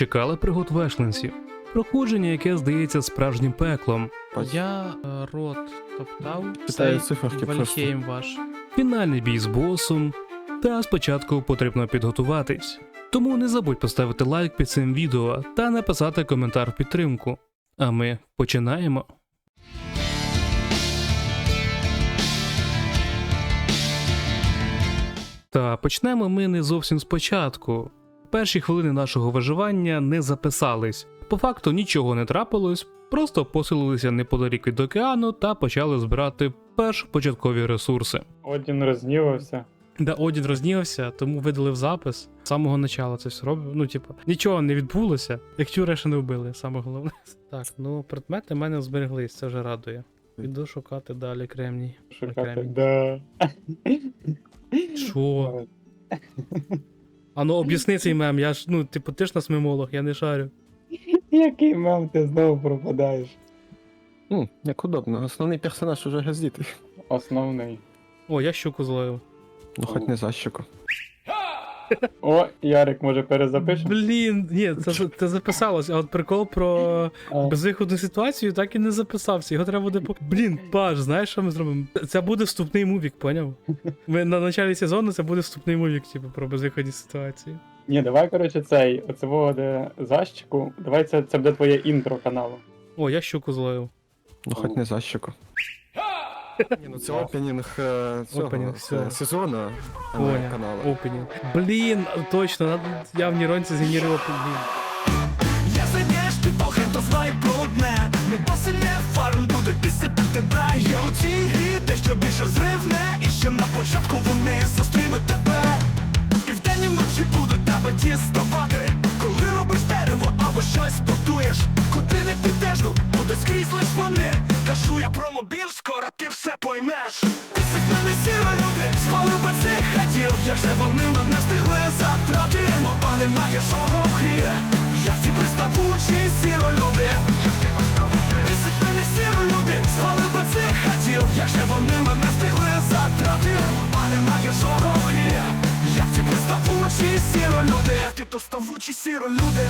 чекали пригод вешлинців. Проходження, яке здається справжнім пеклом. Я е, рот топтав, Читаю цей циферки. Вальхейм ваш. фінальний бій з босом, та спочатку потрібно підготуватись. Тому не забудь поставити лайк під цим відео та написати коментар в підтримку. А ми починаємо. Та почнемо ми не зовсім спочатку. Перші хвилини нашого виживання не записались. По факту нічого не трапилось, просто поселилися неподалік від океану та почали збирати першопочаткові ресурси. Одін рознівався. Да, Одін рознівався, тому видалив запис. З самого начала це все робив. Ну, типу, нічого не відбулося. Як Тюре ще не вбили, саме головне. Так, ну предмети в мене збереглись, це вже радує. Піду шукати далі кремній. Шукати. Да. Що? А ну об'ясни цей мем, я ж, ну, типу, ти ж нас мемолог, я не шарю. Який мем ти знову пропадаєш? Ну, як удобно. Основний персонаж уже газдітий. Основний. О, я щуку зловив. Ну, хоч не за щеку. О, Ярик, може перезапишемо? Блін, ні, це, це записалось, а от прикол про безвиходну ситуацію так і не записався. Його треба буде по. Блін, Паш, знаєш, що ми зробимо? Це буде вступний мувік, поняв? Ми на початку сезону це буде вступний мувік, типу, про безвиходні ситуації. Ні, давай, коротше, цей, оце де защику. Давай це, це буде твоє інтро каналу. О, я щуку зловив. Ну, хоч не за щеку. Ні, ну це опенінг е, цього Опенінг, е, сезону, а не Поняв. каналу. Опенінг. Блін, точно, надо... я в Ніронці згенерував. Блін. Я заєш ти похер, то знай про одне Не посильне фарм буде пісяти тебе Є у цій грі дещо більше зривне І ще на початку вони зустрінуть тебе І вдень і вночі будуть тебе діставати Коли робиш дерево або щось будуєш Куди не підеш, ну скрізь лиш Кажу я про мобіль, скоро ти все поймеш. Пісик мене сіра люди, спали би цих хатів. Як же вони мене встигли затрати Мова немає жого хрія Я всі приставучі сіро люди. Мене сіро люди, спали би цих хатів. Як же вони мене встигли затрати Мова немає жого хрія Я всі приставучі сіро люди. Ти доставучі сіро люди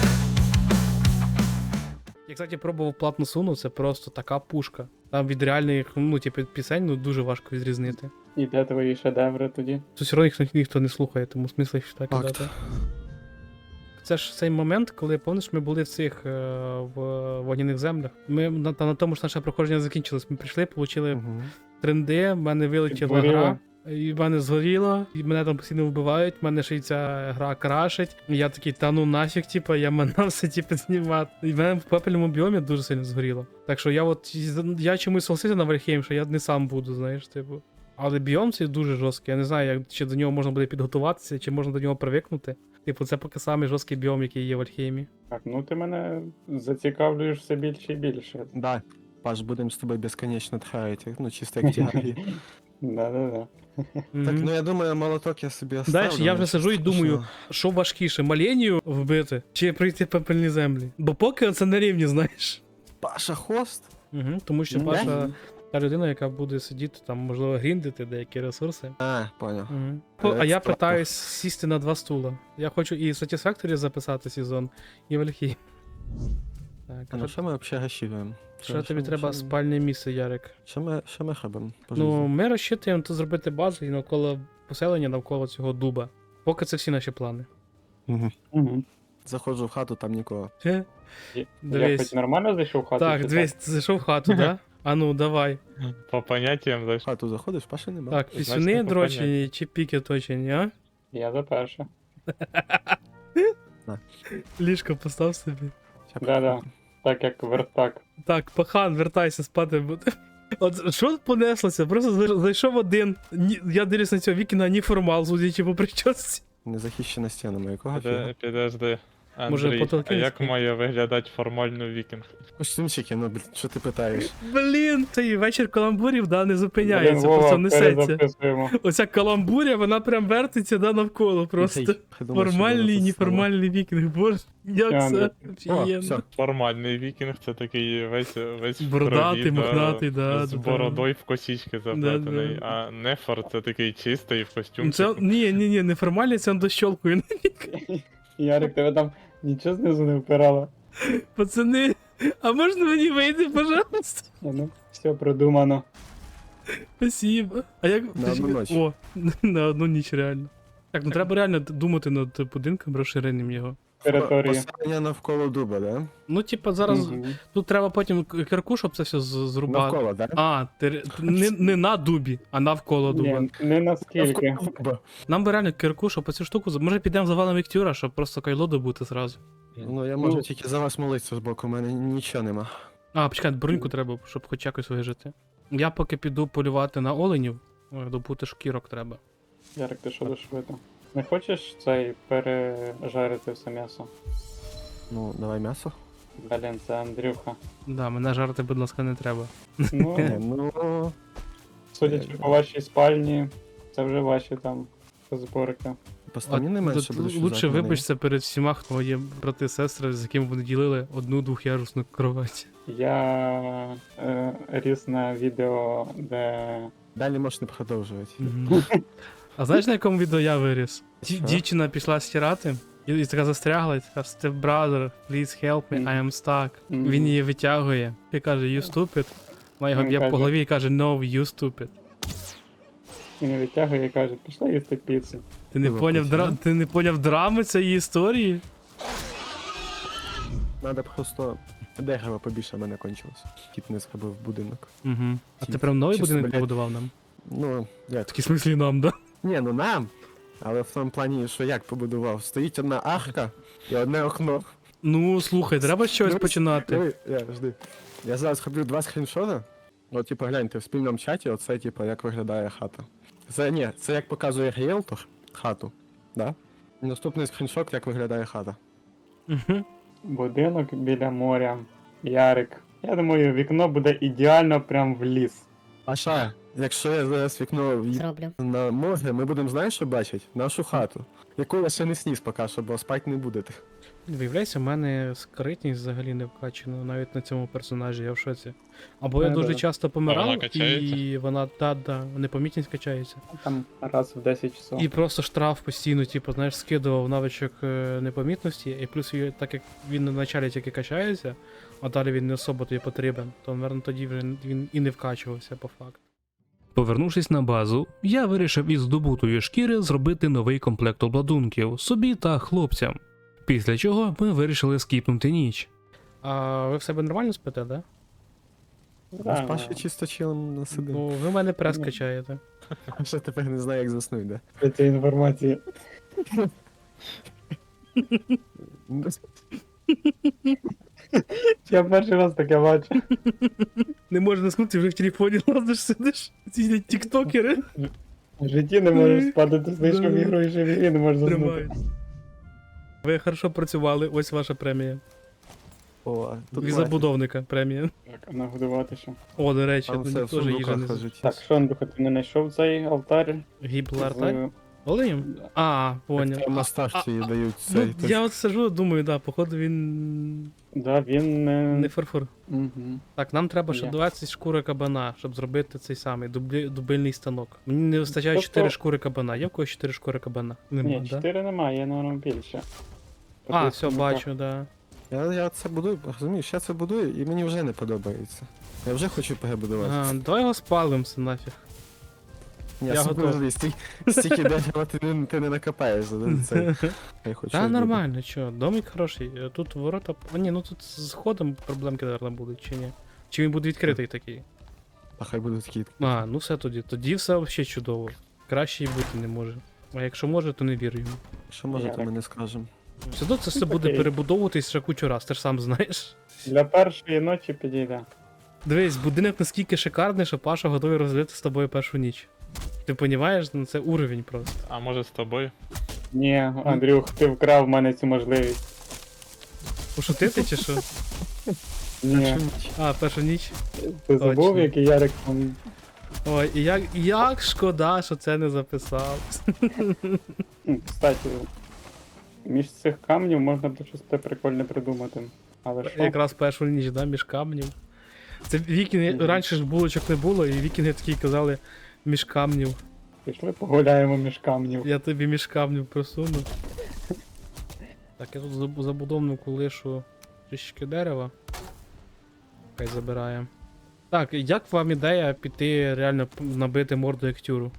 Я, кстати, пробував платну суну, це просто така пушка. Там від реальних, ну, типу, пісень ну, дуже важко відрізнити. І де твої шедеври тоді? Тут все одно їх ніхто, не слухає, тому смисл їх так Факт. кидати. Це ж цей момент, коли помниш, ми були в цих е, в вогняних землях. Ми на, на тому ж наше проходження закінчилось. Ми прийшли, отримали Мгм. тренди, в мене вилетіла гра. І в мене згоріло, і мене там постійно вбивають, в мене ще й ця гра крашить. І я такий, та ну нафіг, типа, я манався, типу, знімати. І в мене в пепельному біомі дуже сильно згоріло. Так що я от я чомусь согласився на Вальхейм, що я не сам буду, знаєш, типу. Але біом цей дуже жорсткий. Я не знаю, як, чи до нього можна буде підготуватися, чи можна до нього привикнути. Типу, це поки самий жорсткий біом, який є в Альхеймі. Так, ну ти мене зацікавлюєш все більше і більше. Да. Паш, будемо з тобою безконечно тхаїти, ну чисто як тяги. Да-да-да. Так, ну я думаю, молоток я собі оставлю. Знаєш, я вже сижу і думаю, що важкіше, маленію вбити, чи пройти пепельні землі. Бо поки це на рівні, знаєш. Паша хост? Угу, тому що Ну, Паша та людина, яка буде сидіти, там, можливо, гріндити деякі ресурси. А, поняв. Угу. А я питаюсь сісти на два стула. Я хочу і в Satisfactory записати сезон, і в Альхі. Так, А ну що, ми взагалі гашіваємо? що тобі треба спальне місце, Ярик? Що ми, що ми робимо? Ну, ми розчитуємо тут зробити базу і навколо поселення, навколо цього дуба. Поки це всі наші плани. Угу. Заходжу в хату, там нікого. Хе. Я хоч нормально зайшов в хату? Так, дивись, ти зайшов в хату, да? А ну, давай. По поняттям В зайшов. хату заходиш, Паші нема. Так, пісюни дрочені чи піки точені, а? Я за перше. Ліжко постав собі. Да-да. Так як вертак. Так, пахан, вертайся, спати буде. От що понеслося? Просто зайшов один. Ні, я дивлюсь на цього вікіна неформал, судячи по прическі. Незахищена стіна, якого фіга? Підожди. Може, Андрій, а потолки як має виглядати формально вікінг? Костюмчики, ну, блін, що ти питаєш? Блін, цей вечір каламбурів, да, не зупиняється, просто несеться. перезаписуємо. Оця каламбуря, вона прям вертиться да, навколо. Просто тут неформальний вікінг. Боже, як це офігенно. Формальний вікінг це такий весь весь в Бородатий, крові, мохнатий, да, з да, да. бородою в косічки заплетений, да. а нефор це такий чистий в костюмчику. Це, ні, ні, ні, неформальний, це он дощолкує. Ярик, тебе там Нічого знизу не впирало. Пацани, а можна мені вийти, пожалуйста? Ну, все продумано. Спасибо. А як На одну ніч. О, на одну ніч реально. Так, ну треба реально думати над будинком, розширенням його. Територію. Поселення навколо дуба, да? Ну, типа, зараз Мгм. тут треба потім кирку, щоб це все з- зрубати. Навколо, да? А, тери... не, не на дубі, а навколо дуба. Ні, не наскільки. Навколо дуба. Нам би реально кирку, щоб оцю штуку. з- Може підемо завалом Віктюра, щоб просто кайло добути зразу. Ну, я можу Ну. тільки за вас молитися з боку, у мене нічого нема. А, почекай, броньку треба, щоб хоч якось вижити. Я поки піду полювати на оленів, Ой, добути шкірок треба. Ярик, ти що дошвидно? Не хочеш цей пережарити все м'ясо? Ну, давай м'ясо. Блін, це Андрюха. Да, мене жарти, будь ласка, не треба. Ну, ну, судячи по вашій спальні, це вже ваші там зборки. по стані не менше будеш лучше юзати вибачся перед всіма, хто є брати і сестри, з якими вони ділили одну двох'ярусну кровать. Я е, ріс на відео, де Далі можеш не продовжувати. Мгм. А знаєш, на якому відео я виріс? Ді- Що? Дівчина пішла стирати. І, і така застрягла, і така step brother, please help me, I am stuck. Мгм. Він її витягує і каже, you stupid. Вона його Він б'є по каже- голові і каже, no, you stupid. і не відтягує і каже, пішла їсти піцу. Ти не Пиво поняв, дра... ти не поняв драми цієї історії? Надо просто дерева побільше в мене кончилось. Кіт не зробив будинок. Угу. А ти Чисто- прям новий чисто, будинок блядь. побудував нам? Ну, як? Такий смислі нам, да? Ні, ну нам. Але в тому плані, що як побудував? Стоїть одна арка і одне окно. Ну, слухай, треба з чогось починати. Диви, я, жди. Я зараз роблю два скріншоти. От, типу, гляньте, в спільному чаті, оце, типу, як виглядає хата. Це ні, це як показує ріелтор хату. Да? І наступний скріншот, як виглядає хата. Угу. Будинок біля моря. Ярик. Я думаю, вікно буде ідеально прям в ліс. Аша, якщо я зараз вікно в'їб- Зроблю. на море, ми будемо знаєш, що бачить? Нашу хату. Яку я ще не сніс поки що, бо спати не будете. Виявляється, в мене скритність взагалі не вкачана навіть на цьому персонажі, я в шоці. Або я Да, дуже часто помирав, вона качається? і вона та, да, непомітність качається. Там раз в 10 часов. І просто штраф постійно, типу, знаєш, скидував навичок е, непомітності, і плюс її- так як він на началі тільки качається, а далі він не особо тобі потрібен, то, мабуть, тоді вже він і не вкачувався по факту. Повернувшись на базу, я вирішив із здобутої шкіри зробити новий комплект обладунків собі та хлопцям. Після чого ми вирішили скіпнути ніч. А ви в себе нормально спите, да? А з Паші чисто чилом Ну, ви мене прес Ну. качаєте. Тепер не знає, як заснути, да? При цій інформації. Я перший раз таке бачу. Не можеш наснути, вже в телефоні лазиш, сидиш. Ці тіктокери В житті не можеш спати, ти знайшов Да. ігру і ще в ігрі не можеш заснути. тримають. Ви хорошо працювали, ось ваша премія. О, тут Від забудовника премія. Так, а нагодувати ще. О, до речі, тут теж їжа не з-. Так, що, Андрюха, ти не знайшов цей алтар? Гібл З- арталь? А, поняв. Там на старті дають цей. Ну, я от сижу, думаю, да, походу він Да, він не. не фарфор. Угу. Так, нам треба ще Ні. 20 шкури кабана, щоб зробити цей самий дублі... дубильний станок. Мені не вистачає Тобто- 4 шкури кабана. Є в когось 4 шкури кабана? Нема, Ні, да? 4 немає, є наверно більше. А, Тобто, все, ну, бачу, да. Я, я це будую, розумієш, я це будую і мені вже не подобається. Я вже хочу перебудувати. А, давай його спалимося нафіг. Ні, я готов. вже стільки, стільки дерева ти не, ти не накопаєш за це. Я хочу. Та нормально, чо, домик хороший. Е, Тут ворота. А ні, ну тут з ходом проблемки, наверное, будуть, чи ні? Чи він буде відкритий такий? А хай будуть такі. А, ну все тоді. Тоді все взагалі чудово. Краще і бути не може. А якщо може, то не вірю йому. Що може, то ми не скажемо. Все одно це все буде Окей. перебудовуватись ще кучу раз, ти ж сам знаєш. Для першої ночі підійде. Дивись, будинок наскільки шикарний, що Паша готовий розділити з тобою першу ніч. Ти розумієш, ну це уровень просто. А може з тобою? Ні, Андрюх, ти вкрав в мене цю можливість. Пошутити чи що? Ні, А, першу ніч. ти забув, Точно. який Ярик там. Ой, і як, як шкода, що це не записав. М, Кстати, між цих камнів можна б щось те прикольне придумати. Але що? Якраз першу ніч, да, між камнів. Це вікінги, Мгм. раніше ж булочок не було, і вікінги такі казали між камнів. Пішли погуляємо між камнів. Я тобі між камнів просуну. Так, я тут заб- забудовнику лишу трішки дерева. Хай забирає. Так, як вам ідея піти реально набити морду як тюру?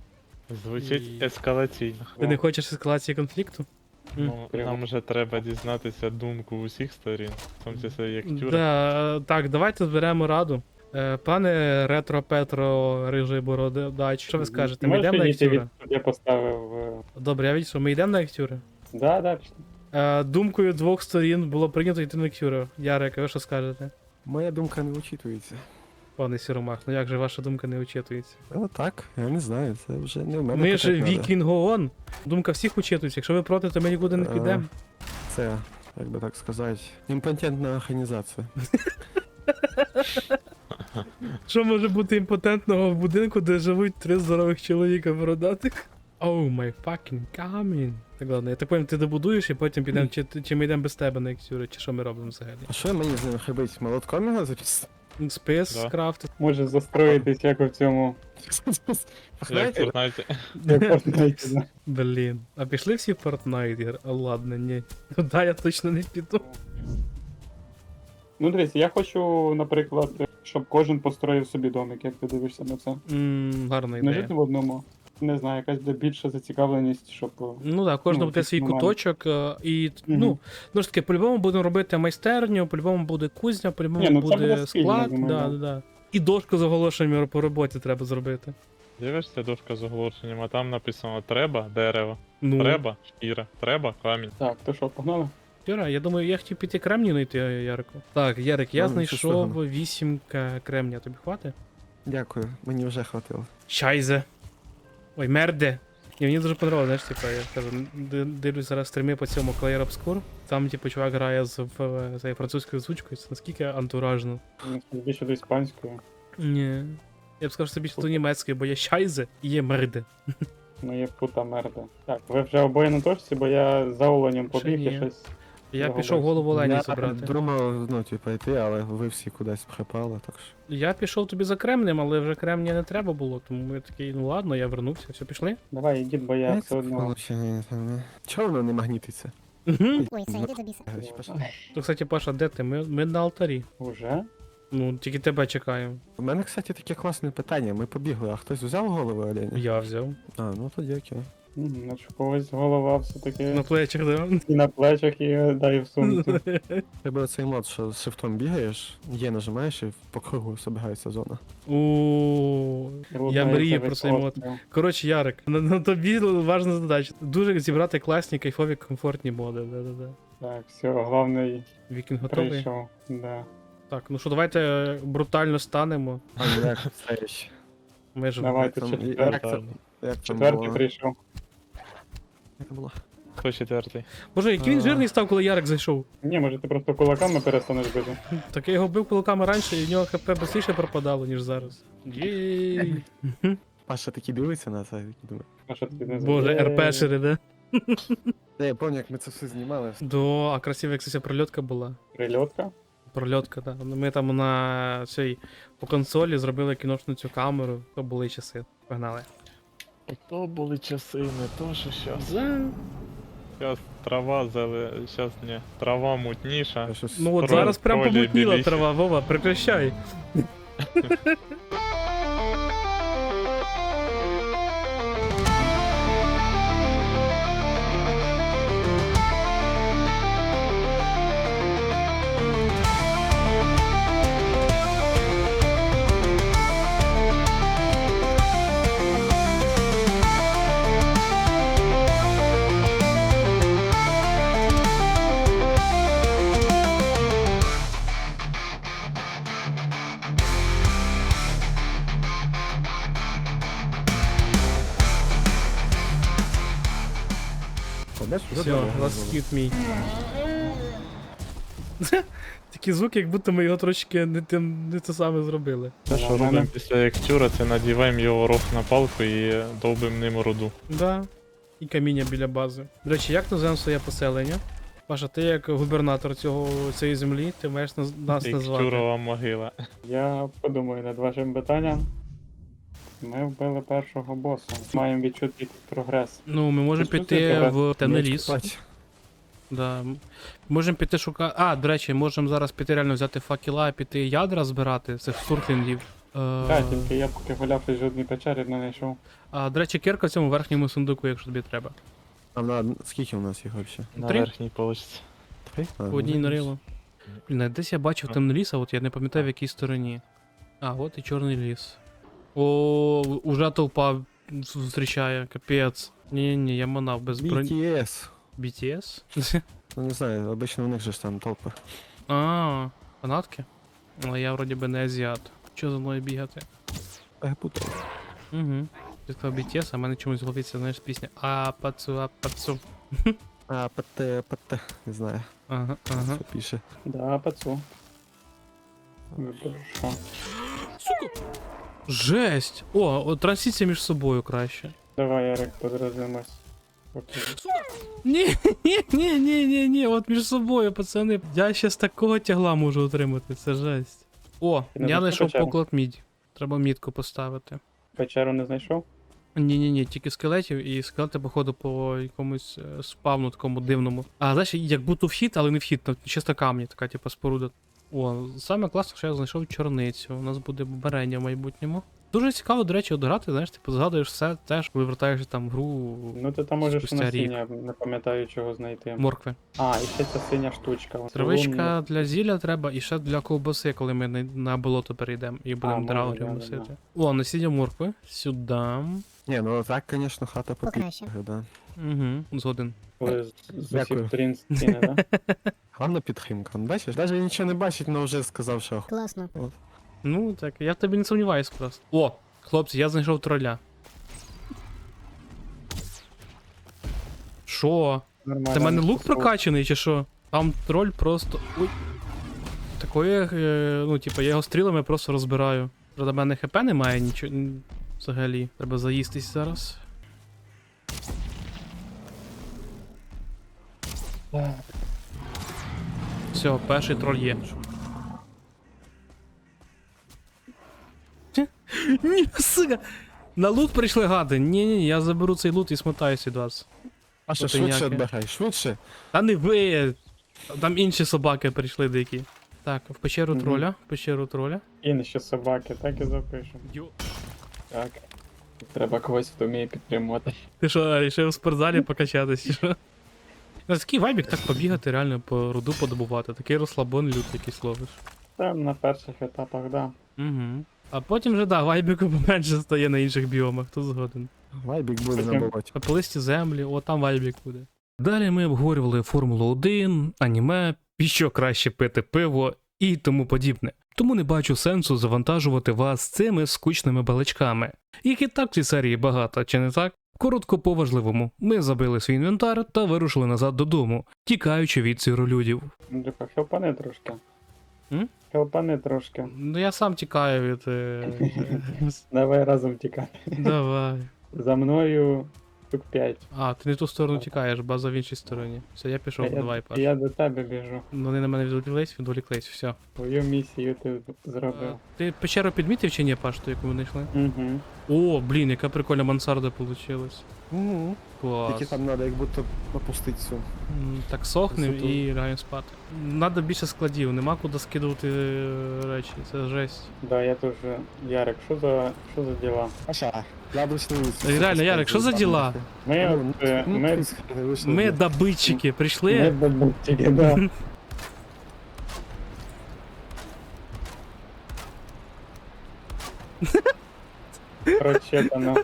Звучить І- ескалаційно. Ти не хочеш ескалації конфлікту? Ну, нам вже треба дізнатися думку усіх сторін, в тому числі як тюра. Да, так, давайте зберемо раду. Е, Пане Ретро Петро Рижий Бородач, що ви скажете? Ми йдемо на Ектюри? Я поставив. е, Добре, я відійшов, ми йдемо на Ектюри. Да, да, пішли. Е, думкою двох сторін було прийнято йти на Ектюри. Ярик, ви що скажете? Моя думка не учитується. Пане Сіромах, ну як же ваша думка не учитується? Ну так, я не знаю, це вже не в мене. Ми ж надо. Вікінгоон. Думка всіх учитується. Якщо ви проти, то ми нікуди не підемо. Це, як би так сказати, імпотентна організація. Що може бути імпотентного в будинку, де живуть три здорових чоловіка бородатих? Oh my fucking coming. Так ладно, я так понял, ти добудуєш і потім підемо, чи, чи ми йдемо без тебе на ексюри, чи що ми робимо взагалі? А що мені з ним робити? Молотком його записати? Спис Да. крафти. Може застроїтись як у цьому. Як в Знаєте, Як Fortnite, да. Блін. А пішли всі в Fortnite? Ігор? А, ладно, ні. Туди я точно не піду. Ну, дивись, я хочу, наприклад, щоб кожен построїв собі домик, як ти дивишся на це. М, гарна Не жити в одному. Не знаю, якась буде більша зацікавленість, щоб. е, Ну так, кожного Ну, буде свій момент. куточок, е, і ну, ну ж таки, по-любому будемо робити майстерню, по-любому буде кузня, по-любому Ні, ну буде буде спільно, склад. думаю, да, да. да, да. І дошку з оголошеннями по роботі треба зробити. Дивишся дошка з оголошенням, а там написано треба дерево, Ну, треба шкіра, треба камінь. Так, то що, погнали? Юра, я думаю, я хотів піти кремнію знайти Ярику. Так, Ярик, я Ну, знайшов 8 кремня. Тобі хватить? Дякую, мені вже хватило. Чайзе. Ой, мерде. І мені дуже подобалося, знаєш, типа, я кажу, ди- дивлюсь зараз стріми по цьому Clair Obscure. Там, типу, чувак грає з в, з французькою озвучкою, це наскільки антуражно. Мені Більше до іспанської. Ні. Я б сказав, що це більше до німецької, бо є чайзе і є мерде. Ну є пута мерда. Так, ви вже обоє на точці, бо я за оленем Ще побіг ні. і щось. Я пішов голову Лені я забрати. думав, ну, типу, йти, але ви всі кудись припали, так що. Я пішов тобі за кремнем, але вже кремня не треба було, тому я такий, ну ладно, я вернувся, все, пішли. Давай, ідіть, бо я Як все це одно. не. Чого воно не магнітиться? Мгм. Ой, це йди до біса. Короче, пошли. То, кстати, Паша, де ти? Ми, ми на алтарі. Уже? Ну, тільки тебе чекаємо. У мене, кстати, таке класне питання. Ми побігли, а хтось взяв голову оленя? Я взяв. А, ну тоді окей. У когось голова все-таки На плечах, да? і на плечах, і дай в сумку. Треба цей мод, що з шифтом бігаєш, є нажимаєш і по кругу збігається зона. У Я мрію про цей мод. Коротше, Ярик, на, на тобі важна задача. Дуже зібрати класні, кайфові, комфортні моди. Да-да-да. Так, все, головний Вікінг готовий. прийшов. Да. Так, ну що, давайте брутально станемо. А як ще? Ми ж Давайте четвертий. як це- Як там Четвертий прийшов. Як це було? Хто четвертий? Боже, який він А. жирний став, коли Ярик зайшов. Ні, може ти просто кулаками перестанеш бити. Так я його бив кулаками раніше, і в нього хп швидше пропадало, ніж зараз. Єй. Паша таки дивиться на це, думаю. А що ти не Боже? РПшери, да? Та я пам'ятаю, як ми це все знімали. До, а красива, як ця прольотка була. Прильотка? Прольотка, так. Да. Ми там на цій по консолі зробили кіношну цю камеру, то були часи. Погнали. То були часи, не то, що щас. Зараз трава зеле... щас не. Трава мутніша. Ну от зараз прям помутніла трава, Вова, прекращай. last me. Такий звук, як будто ми його трошки не, тим, не те саме зробили. Те, що робимо після ектюра, це надіваємо його рог на палку і довбимо ним руду. Да. І каміння біля бази. До речі, як називаємо своє поселення? Паша, ти як губернатор цього, цієї землі, ти маєш нас назвати. Ектюрова могила. Я подумаю над вашим питанням. Ми вбили першого боса. Маємо відчути прогрес. Ну, ми можемо піти в темний ліс. Да. Можемо піти шукати. А, до речі, можемо зараз піти реально взяти факела і піти ядра збирати цих сурфінгів. Е, Так, тільки я поки гуляв і жодної печері не знайшов. а, до речі, кірка в цьому верхньому сундуку, якщо тобі треба. Там на скільки у нас їх взагалі? На Три? верхній полочці. Три? А, ну, одній нарило. Блін, а десь я бачив темний ліс, а от я не пам'ятаю в якій стороні. А, от і чорний ліс. О, уже толпа зустрічає, капець. Ні, ні, я манав без бронь. BTS. BTS? Ну не знаю, обично у них же ж там толпи. А, фанатки? Але я вроді би не азіат. Що за мною бігати? Перепутав. Угу. Ти сказав BTS, а в мене чомусь головиться, знаєш, пісня А пацу, а пацу. А, ПТ, ПТ, не знаю, Ага, ага. що пише. Да, пацу. Що. Сука! Жесть! О, о, трансіція між собою краще. Давай, Ярик, подразимось. Ні, ні, ні, ні, ні, ні, от між собою, пацани. Я ще з такого тягла можу отримати, це жесть. О, Ти не я знайшов знайшов печеру? поклад мідь. Треба мітку поставити. Печеру не знайшов? Ні, ні, ні, тільки скелетів, і скелети, походу, по якомусь е, спавну такому дивному. А знаєш, як будто вхід, але не вхід, ну, чисто камні, така, типу, споруда. О, саме класно, що я знайшов чорницю. У нас буде берення в майбутньому. Дуже цікаво, до речі, от грати, знаєш, типу, згадуєш все теж, коли вертаєшся там в гру Ну ти там можеш насіння, не пам'ятаю чого знайти. моркви. А, і ще ця синя штучка. Травичка для зілля треба і ще для ковбаси, коли ми на, болото перейдемо і будемо може, драугрів да, да, носити. О, насіння моркви. Сюди. Ні, ну так, звісно, хата Покраще. да. Угу, згоден. Коли з- усіх сторін стіни, да? Гарна підтримка, бачиш? Навіть нічого не бачить, але вже сказав, що Класно. Ну, так, я в тобі не сумніваюсь просто. О, хлопці, я знайшов троля. Що? Нормально. Це в мене лук прокачаний чи що? Там троль просто. Ой. Такої, е, ну, типу, я його стрілами просто розбираю. Правда, в мене хп немає нічого. Взагалі. Треба заїстись зараз. Все, перший троль є. Ні, сука! На лут прийшли гади. Ні, ні, я заберу цей лут і смотаюсь від вас. А що, швидше відбирай, швидше. Та не ви. Там інші собаки прийшли дикі. Так, в печеру Мгм. троля, в печеру троля. І ще собаки, так і запишемо. Йо. Так. Треба когось, хто вміє підтримувати. Ти що, рішив в спортзалі покачатись, чи що? На такий вайбік так побігати, реально по руду подобувати. Такий розслабон лют якийсь ловиш. Там на перших етапах, да. Угу. А потім вже, да, вайбіку поменше стає на інших біомах, тут згоден. Вайбік буде на Потім- болоті. Попелисті землі, о, там вайбік буде. Далі ми обговорювали Формулу 1, аніме, і що краще пити пиво і тому подібне. Тому не бачу сенсу завантажувати вас цими скучними балачками. Їх і так в цій серії багато, чи не так? Коротко по важливому, ми забили свій інвентар та вирушили назад додому, тікаючи від сіролюдів. Андрюха, хелпани трошки. М? Трошки. Ну я сам тікаю від. е, Давай разом тікати. Давай. За мною штук 5. А, ти не в ту сторону тікаєш, база в іншій стороні. Все, я пішов, давай, Паш. я до тебе біжу. Вони на мене відволіклись, відволіклись, все. Твою місію ти зробив. Ти печеру підмітив чи ні, Паш, ту, яку ми знайшли? Угу. О, блін, яка прикольна мансарда получилась. Угу. Клас. Тільки там треба, як будто опустити. М, Так сохнем Висоту. і лягаємо спати. Надо більше складів, нема куди скидувати е, речі, це жесть. Да, я теж. Ярик, що за що за діла? Аша, яблучний лист. Реально, Ярик, що за діла? Ми, Ну, от, е, ну, ми, ти сходи, вийшли. Ми добитчики ми прийшли. бабутики, да. Прочитано.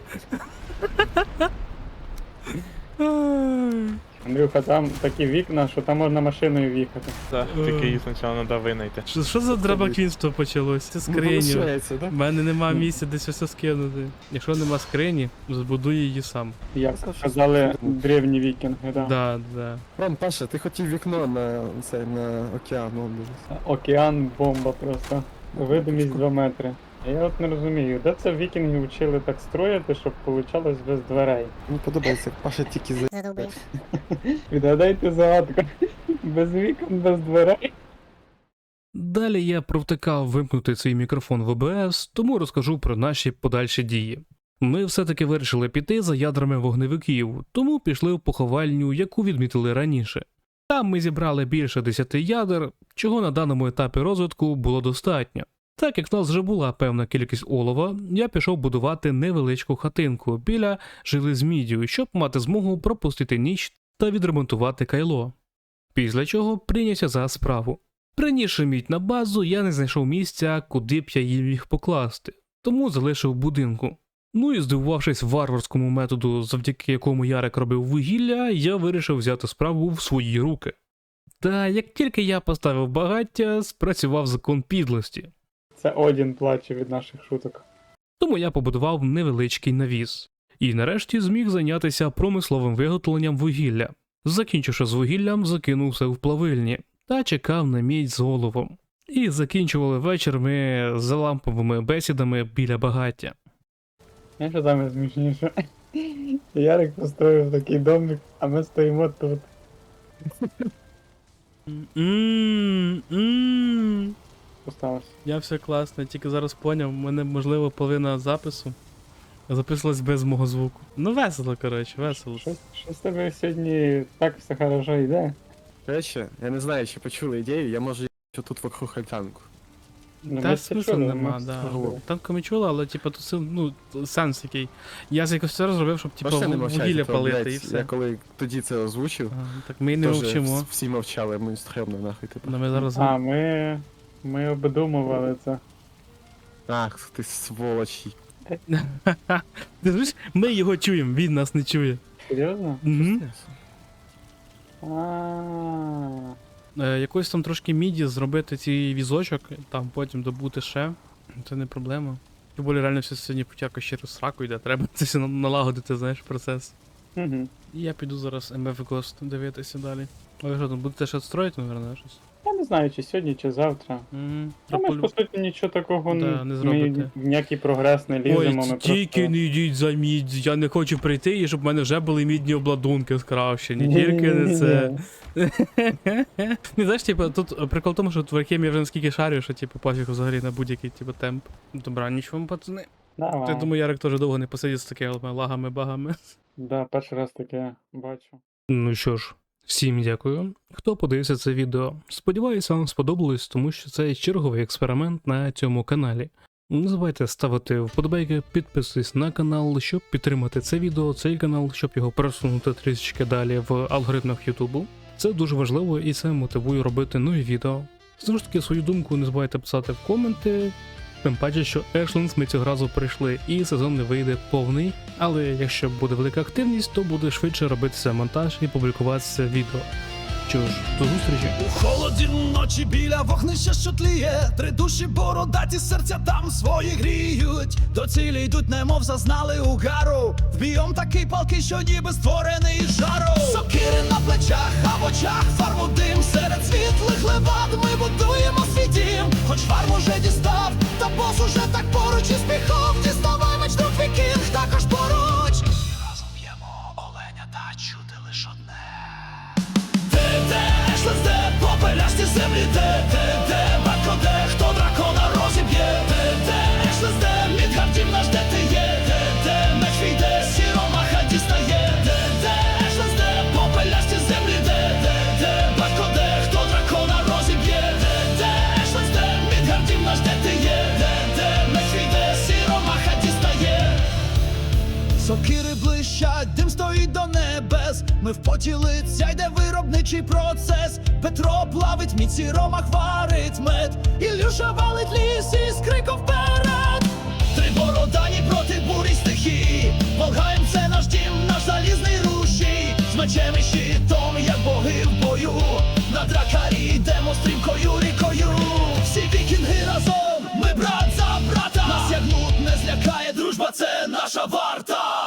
Андрюха, там такі вікна, що там можна машиною в'їхати. Так, Е. тільки її спочатку треба винайти. Що, що за драбаквінство почалось? Це скриню. У мене нема місця десь все скинути. Якщо нема скрині, збудуй її сам. Як Ну, що казали древні вікінги, да. Да, да. Ром, Паша, ти хотів вікно на, це, на океан. Океан бомба просто. Видимість 2 метри. Я от не розумію, де це вікінги вчили так строїти, щоб вийшло без дверей. Мені подобається, як Паша тільки за... Задовбив. Відгадайте загадку. Без вікон, без дверей. Далі я провтикав вимкнути свій мікрофон в ОБС, тому розкажу про наші подальші дії. Ми все-таки вирішили піти за ядрами вогневиків, тому пішли в поховальню, яку відмітили раніше. Там ми зібрали більше 10 ядер, чого на даному етапі розвитку було достатньо. Так як в нас вже була певна кількість олова, я пішов будувати невеличку хатинку біля жили з мідію, щоб мати змогу пропустити ніч та відремонтувати кайло. Після чого прийнявся за справу. Принісши мідь на базу, я не знайшов місця, куди б я її міг покласти, тому залишив будинку. Ну і здивувавшись варварському методу, завдяки якому Ярик робив вугілля, я вирішив взяти справу в свої руки. Та як тільки я поставив багаття, спрацював закон підлості, Це Одін плаче від наших шуток. тому я побудував невеличкий навіс. І нарешті зміг зайнятися промисловим виготовленням вугілля. Закінчивши з вугіллям, закинув все в плавильні та чекав на мідь з головом. І закінчували вечір ми з ламповими бесідами біля багаття. Я що саме смішніше. Ярик построїв такий домик, а ми стоїмо тут. Осталось. Я все класно, тільки зараз поняв, у мене можливо половина запису записалась без мого звуку. Ну весело, коротше, весело. Щось, щось в тебе сьогодні так все хорошо йде. Речі, я не знаю, чи почули ідею, я можу що тут вокруг альтанку. Ну, Та ми це смисла чули, нема, ми да. чули. Танко ми чули, але типу тут сил- ну, сенс який. Я якось все розробив, щоб типу Можете не вугілля то, палити блядь, і все. Я коли тоді це озвучив, Ага, так ми і не теж мовчимо. всі мовчали, мені стрьомно нахуй, типу. Ну, ми зараз А, ми. Ми обдумували це. Ах, ти сволочі. Ти знаєш, ми його чуємо, він нас не чує. Серйозно? Угу. А. Е, якось там трошки міді зробити цей візочок, там потім добути ще. Це не проблема. Тим більше реально все сьогодні якось через сраку йде, треба це все на- налагодити, знаєш, процес. Угу. І я піду зараз MF Ghost дивитися далі. А ви що там будете ще строїти, наверное, щось? Я не знаю, чи сьогодні, чи завтра. Угу. Та ми ж по суті нічого такого Да, не, не ми в ніякий прогрес не ліземо, ми просто... не йдіть за мідь, я не хочу прийти, і щоб в мене вже були мідні обладунки скращені, тільки не це. Не знаєш, типу, тут прикол в тому, що в Warhammer я вже наскільки шарю, що типу пофігу взагалі на будь-який типу темп. Добра, нічого, пацани. Давай. Я думаю, Ярик теж довго не посидить з такими лагами, багами. Да, перший раз таке бачу. Ну що ж, всім дякую, хто подивився це відео. Сподіваюся, вам сподобалось, тому що це черговий експеримент на цьому каналі. Не забувайте ставити вподобайки, підписуйтесь на канал, щоб підтримати це відео, цей канал, щоб його просунути трішечки далі в алгоритмах Ютубу. Це дуже важливо і це мотивує робити нові відео. Знову ж таки, свою думку не забувайте писати в коменти. Тим паче, що Ешлендс ми цього разу прийшли, і сезон не вийде повний. Але якщо буде велика активність, то буде швидше робитися монтаж і публікуватися відео. Що ж, до зустрічі! У холоді ночі біля вогнища, що тліє, три душі бородаті серця там свої гріють. До цілі йдуть, немов зазнали угару. В такий палкий, що ніби створений із жару. Сокири на плечах, а в очах фарму дим. Серед світлих левад ми будуємо свій дім. Хоч фарм уже дістав, та бос уже так поруч із піхов. Діставай меч друг вікінг, також поруч. Землі, де, де, Сокири дим стоїть до небес. Ми в поті лиця йде виробничий процес. Петро плавить міці, ромах варить мед. Ілюша валить ліс із криком вперед. Три бородані проти бурі стихії. Волгаєм це наш дім, наш залізний рушій. З мечем і щитом, як боги в бою. На дракарі йдемо стрімкою рікою. Всі вікінги разом, ми брат за брата. Нас як нут не злякає, дружба це наша варта.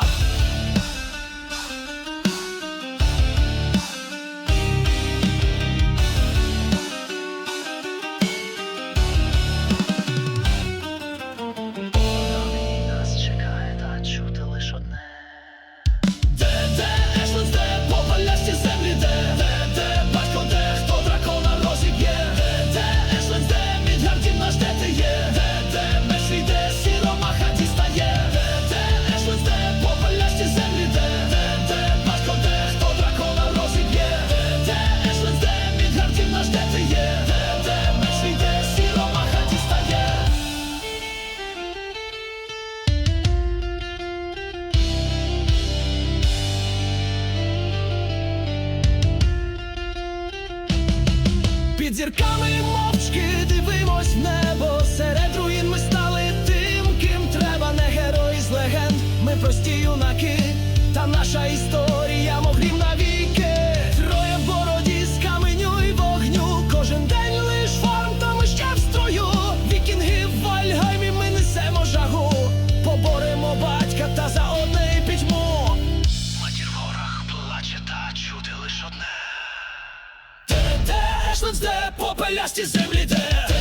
Де попелясті землі де